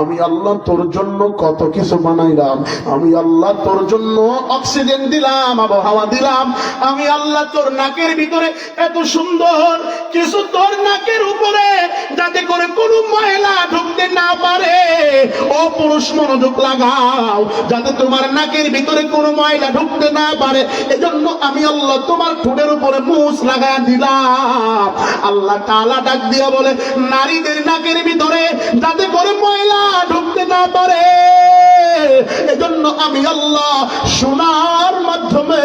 আমি আল্লাহ তোর জন্য কত কিছু বানাইলাম। আমি আল্লাহ তোর জন্য অক্সিজেন দিলাম, আবহাওয়া দিলাম। আমি আল্লাহ তোর নাকের ভিতরে এত সুন্দর কিছু তোর নাকের উপরে, যাতে করে কোনো ময়লা ঢুকতে না পারে। ও পুরুষ মনোযোগ লাগাও, যাতে তোমার নাকের ভিতরে কোনো ময়লা ঢুকতে না পারে। এজন্য আমি আল্লাহ তোমার ঠোঁটের উপরে মুছ লাগায় দিলাম। আল্লাহ তালা ডাক দিয়া বলে, নারীদের নাকের ভিতরে যাতে করে ময়লা ঢুকতে না পারে। এজন্য আমি আল্লাহ সোনার মাধ্যমে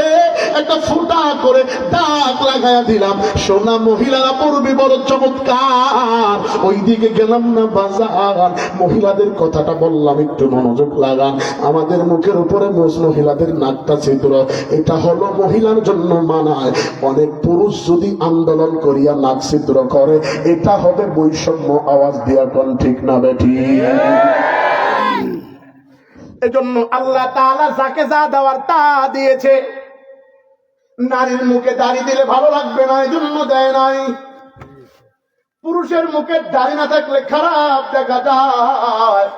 একটা ফুটা করে দাগ লাগায়া দিলাম। সোনা মহিলারা বড় চমৎকার। গেলাম না বাজার। মহিলাদের কথাটা বললাম, একটু মনোযোগ লাগান। আমাদের মুখের উপরে মহিলাদের নাকটা ছিদ্র। এটা হলো মহিলার জন্য মানায়। অনেক পুরুষ যদি আন্দোলন করিয়া নাক ছিদ্র করে, এটা হবে বৈষম্য আওয়াজ দিয়া কোন ঠিক না বেঠি এজন্য আল্লাহ তাআলা যাকে যা দেওয়ার তা দিয়েছে। নারীর মুখে দাড়ি দিলে ভালো লাগবে না, এজন্য দেয় নাই। পুরুষের মুখে দাড়ি না থাকলে খারাপ দেখা যায়।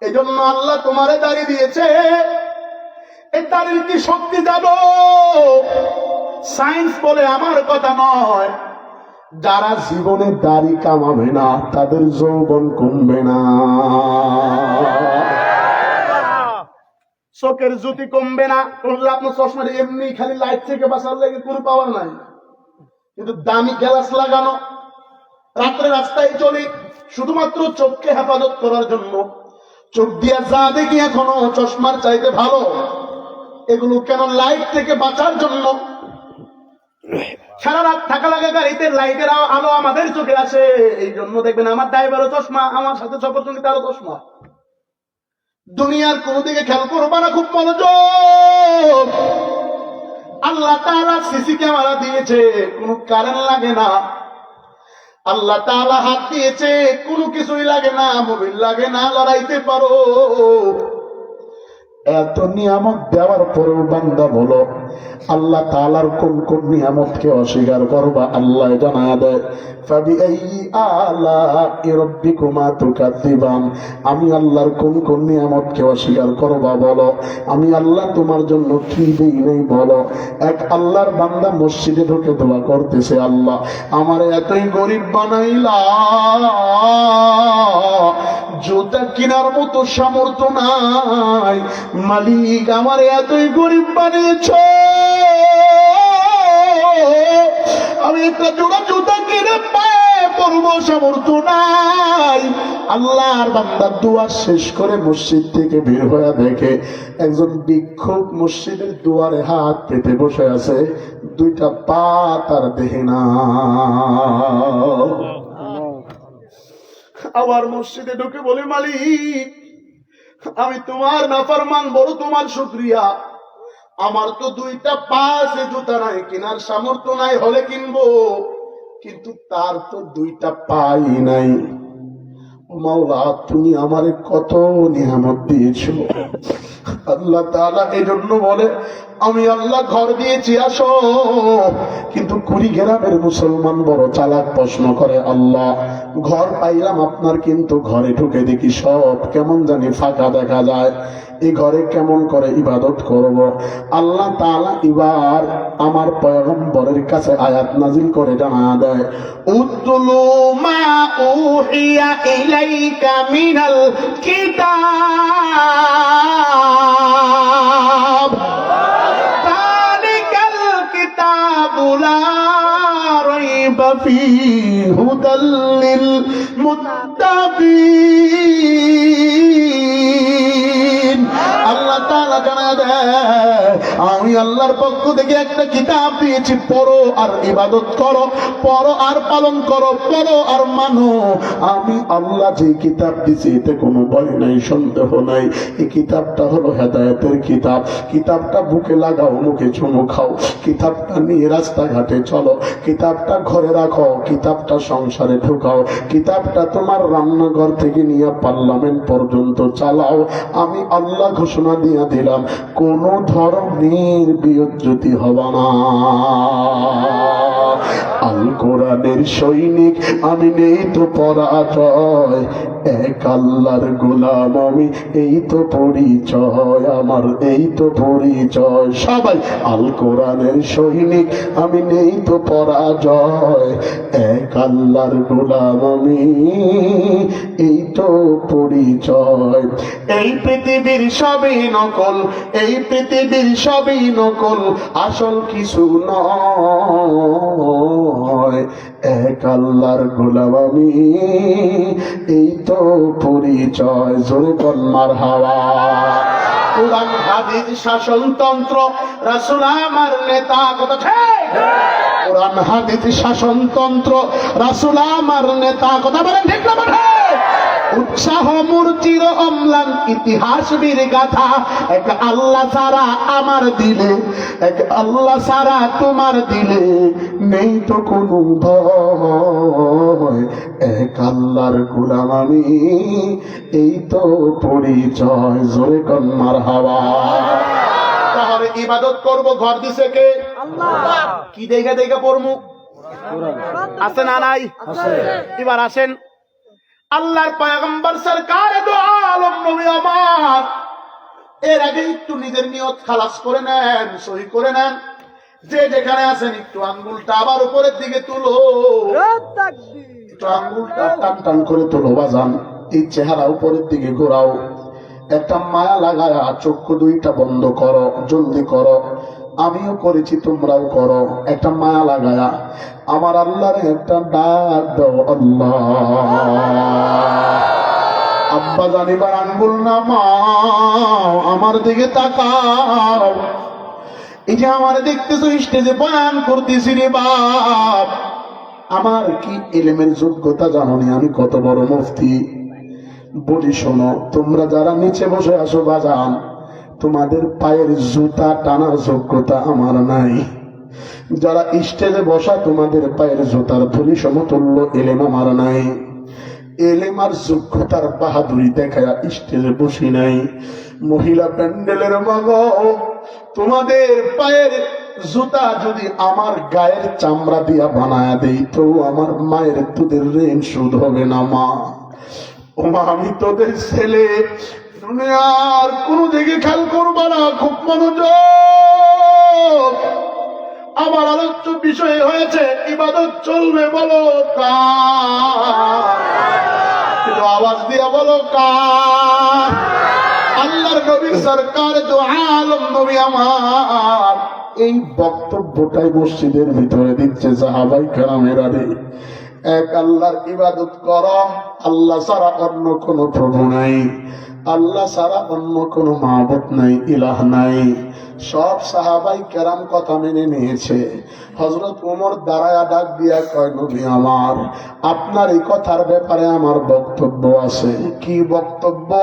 এজন্য আল্লাহ তোমারে দাড়ি দিয়েছে। এই দাড়ির কি শক্তি যাব? সায়েন্স বলে আমার কথা নয়। যারা জীবনে দাড়ি কামাবে না, তাদের যৌবন কমবে না। চোখের জ্যোতি কমবে না আপনার চশমার এমনি খালি লাইট থেকে বাঁচার লাগে কোনো পাওয়ার নাই। কিন্তু দামি গ্লাস লাগানো, রাত্রে রাস্তায় চলি, শুধুমাত্র চোখকে হেফাজত করার জন্য। চোখ দিয়া যা দেখি এখনও, চশমার চাইতে ভালো। এগুলো কেন লাইট থেকে বাঁচার জন্য? সারা রাত থাকা লাগে গাড়িতে লাইটের আলো- আমাদের চোখে আসে এই জন্য দেখবেন আমার ড্রাইভারও চশমা, আমার সাথে সফর সঙ্গী তারও চশমা। দুনিয়ার কোন দিকে খেয়াল করবা না, খুব মনোযোগ। আল্লাহ তালা সিসি ক্যামেরা দিয়েছে, কোনো কারেন্ট লাগে না। আল্লাহ তালা হাত দিয়েছে, কোনো কিছুই লাগে না, মোবিল লাগে না, লড়াইতে পারো। এত নিয়ামত দেওয়ার পরেও বান্দা বলো আল্লাহ তালার কোন কোন নিয়ামতকে অস্বীকার করবা আল্লাহ জানা দেয়। আমি আল্লাহর কোন কোন নিয়ামতকে অস্বীকার করবা বলো? আমি আল্লাহ তোমার জন্য কি দেই নেই বলো? এক আল্লাহর বান্দা মসজিদে ঢুকে দোয়া করতেছে, আল্লাহ, আমার এতই গরিব বানাইলা। জুতা কেনার মতো সামর্থ্য নাই। মালিক, আমার এতই গরিব বানিয়েছ। আমি একটা জোড়া জুতা কিনে পায়ে পরবো সামর্থ্য নাই আল্লাহর বান্দার শেষ করে মসজিদ থেকে বের হয়ে দেখে একজন বিক্ষোভ মসজিদের দুয়ারে হাত পেতে বসে আছে, দুইটা পা তার দেহে না। আবার মসজিদে ঢুকে বলে, মালিক, আমি তোমার নাফরমান, বড় তোমার শুক্রিয়া। আমার তো দুইটা পা আছে জুতা নাই, কেনার সামর্থ্য নাই, হলে কিনবো। কিন্তু তার তো দুইটা পাই নাই। মাওলা, তুমি আমারে কত নিয়ামত দিয়েছ। আল্লাহ তাআলা এই জন্য বলে আমি আল্লাহ ঘর দিয়েছি, আসো। কিন্তু কুড়ি গ্রামের মুসলমান বড় চালাক প্রশ্ন করে, আল্লাহ, ঘর পাইলাম আপনার, কিন্তু ঘরে ঢুকে দেখি সব কেমন জানি ফাঁকা দেখা যায়। এই ঘরে কেমন করে ইবাদত করব? আল্লাহ তাআলা এবার আমার পয়গম্বরের কাছে আয়াত নাজিল করে জানা দেয় উত্তুলু মা উহিয়া ইলাইকা মিনাল কিতাব। لا ريب فيه هدى للمتقين. الله تعالى كان আমি আল্লাহর পক্ষ থেকে একটা কিতাব দিয়েছি, পড়ো আর ইবাদত করো, পড়ো আর পালন করো, পড়ো আর মানো। আমি আল্লাহ যে কিতাব দিছি এতে কোনো ভয় নাই, সন্দেহ নাই। এই কিতাবটা হলো হেদায়তের কিতাব। কিতাবটা বুকে লাগাও, মুখে চুমু খাও। কিতাবটা নিয়ে রাস্তাঘাটে চলো। কিতাবটা ঘরে রাখো, কিতাবটা সংসারে ঢুকাও। কিতাবটা তোমার রান্নাঘর থেকে নিয়ে পার্লামেন্ট পর্যন্ত চালাও। আমি আল্লাহ ঘোষণা দিয়ে দিলাম, কোন ধরনের বিয়োজ্যতি হবা না। আল কোরআনের সৈনিক আমি নেই তো পরাজয়। এক আল্লাহর গোলাম আমি। এই তো পরিচয় আমার, এই তো পরিচয়। সবাই আল কোরআনের সৈনিক, আমি নেই তো পরাজয়। এক আল্লাহর গোলাম আমি, এই তো পরিচয়। এই পৃথিবীর সবই নকল, এই পৃথিবীর সবই নকল, আসল কিছু নয়। এক আল্লাহর গোলাম আমি। এই তো পরিচয় জোরে কন্মার হাওয়া। কোরআন, হাদিস, শাসনতন্ত্র, রাসুল আমার নেতা, কথা ঠিক? কোরআন, হাদিস, শাসনতন্ত্র, রাসুল আমার নেতা, কথা বলেন ঠিক না উৎসাহ মূর্তির অম্লান ইতিহাস বীর গাথা। এক আল্লাহ সারা আমার দিলে এক আল্লাহ সারা তোমার দিলে নেই তো কোনো ভয়। এক আল্লাহর গুলাম আমি এই তো পরিচয় জোরে কন্মার হাওয়া তাহলে ইবাদত করব ঘর দিছে কে? কি দেখে দেখে পড়মু? আছে না নাই? এবার আসেন। আল্লাহর পয়গম্বর সরকার আলম নবী আমার। এর আগে একটু নিজের নিয়ত খালাস করে নেন, সই করে নেন। যে যেখানে আছেন একটু আঙ্গুলটা আবার উপরের দিকে তুলো। একটু আঙ্গুলটা টান টান করে তোলো, বাজান। এই চেহারা উপরের দিকে ঘোরাও। একটা মায়া লাগায় চক্ষু দুইটা বন্ধ করো, জলদি করো। আমিও করেছি, তোমরাও করো। একটা মায়া লাগায়া। আমার আল্লাহর একটা ডাক দাও, আল্লাহ। আব্বা জানিবার আঙ্গুল না মা আমার দিকে তাকাও। এই যে আমার দেখতেছো, স্টেজে বয়ান করতেছি রে বাপ। আমার কি এলেমের যোগ্যতা জানো আমি কত বড় মুফতি। বলি শোনো, তোমরা যারা নিচে বসে আসো বাজান তোমাদের পায়ের জুতা টানার যোগ্যতা আমার নাই। যারা স্টেজে বসা তোমাদের পায়ের জুতার ধুলি সমতুল্য এলেম আমার নাই। এলেমার যোগ্যতার বাহাদুরি দেখায় স্টেজে বসি নাই। মহিলা প্যান্ডেলের মগ, তোমাদের পায়ের জুতা যদি আমার গায়ের চামড়া দিয়া বানায় দেই তো আমার মায়ের দুধের ঋণ শোধ হবে না মা। ওমা, আমি তোদের ছেলে দুনিয়ার কোনো দিকে খেয়াল করবা না, খুব মনোযোগ। আমার আলোচ্য বিষয় হয়েছে, ইবাদত চলবে, বলো একটু আওয়াজ দিয়া বলো আল্লাহর নবী সরকার তো আলম নবী আমার। এই বক্তব্যটাই মসজিদের ভিতরে দিচ্ছে সাহাবাই কেরামেরা রে। এক আল্লাহর ইবাদত কর, আল্লাহ ছাড়া অন্য কোনো প্রভু নাই। আল্লাহ ছাড়া অন্য কোনো মাহবুব নাই, ইলাহ নাই। সব সাহাবাই কেরাম কথা মেনে নিয়েছে। হজরত উমর দাঁড়ায়া ডাক দিয়া কয়, নবী আমার, আপনার এই কথার ব্যাপারে আমার বক্তব্য আছে। কি বক্তব্য?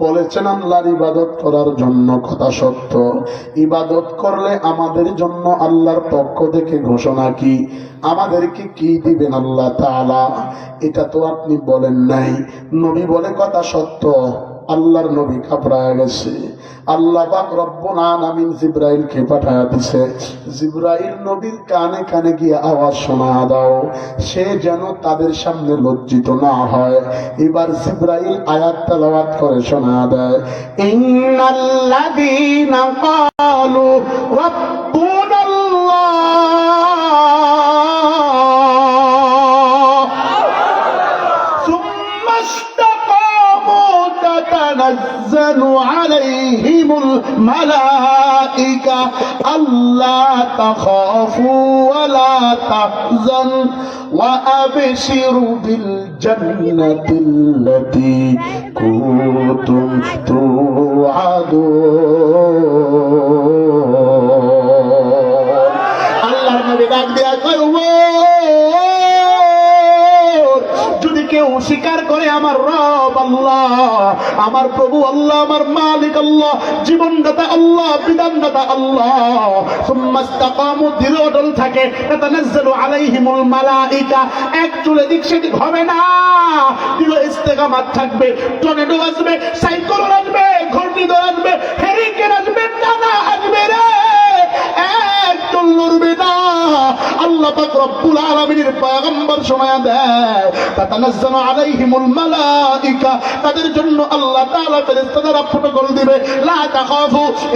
বলেছেন আল্লাহর ইবাদত করার জন্য, কথা সত্য। ইবাদত করলে আমাদের জন্য আল্লাহর পক্ষ থেকে ঘোষণা কি? আমাদেরকে কি দিবেন আল্লাহ তাআলা? এটা তো আপনি বলেন নাই। নবী বলে কথা সত্য। আল্লাহর নবী ঘাবড়ায় গেছে। আল্লাহ পাঠায়া দিছে। জিব্রাইল নবীর কানে কানে গিয়ে শোনা দাও। সে যেন তাদের সামনে না হয়। এবার জিব্রাইল আয়াত তেলাওয়াত করে শোনা দেয়। تنزل عليهم الملائكة. ألا تخافوا ولا تحزن وأبشروا بالجنة التي كنتم توعدون. الله نبي যদি কেউ স্বীকার করে আমার রব আল্লাহ, আমার প্রভু আল্লাহ, আমার মালিক আল্লাহ, জীবনদাতা আল্লাহ, বিধানদাতা আল্লাহ। সুম্মাস্তাকামু দৃঢ় থাকে। তাতানাজ্জালু আলাইহিমুল মালাইকা। এক চুলে দিক সেদিক হবে না। দৃঢ় ইস্তেকামাত থাকবে, টর্নেডো আসবে সাইক্লোন আসবে, ঘূর্ণিঝড় আসবে হেরিকেন আসবে, টানা আসবে রে। তাদের জন্য আল্লাহ তাআলা ফেরেশতাদের প্রটোকল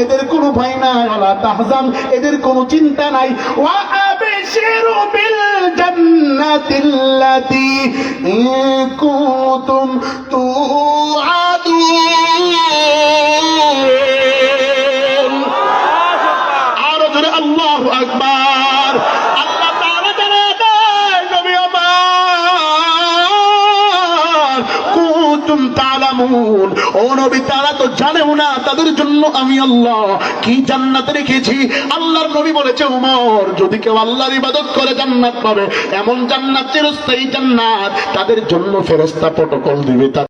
এদের কোনো ভয় নাই, ওয়ালা তাহজান, এদের কোনো চিন্তা নাই। ওয়া আবশিরু বিল জান্নাতিল্লাতী ইন কুনতুম ও নবী, তারা তো জানেও না, তাদের জন্য আমি আল্লাহ কি জান্নাত রেখেছি? আল্লাহর নবী বলেছে, উমর, যদি কেউ আল্লাহর ইবাদত করে, জান্নাত পাবে। এমন জান্নাত চিরস্থায়ী জান্নাত, তাদের জন্য ফেরস্তা প্রটোকল দিবে।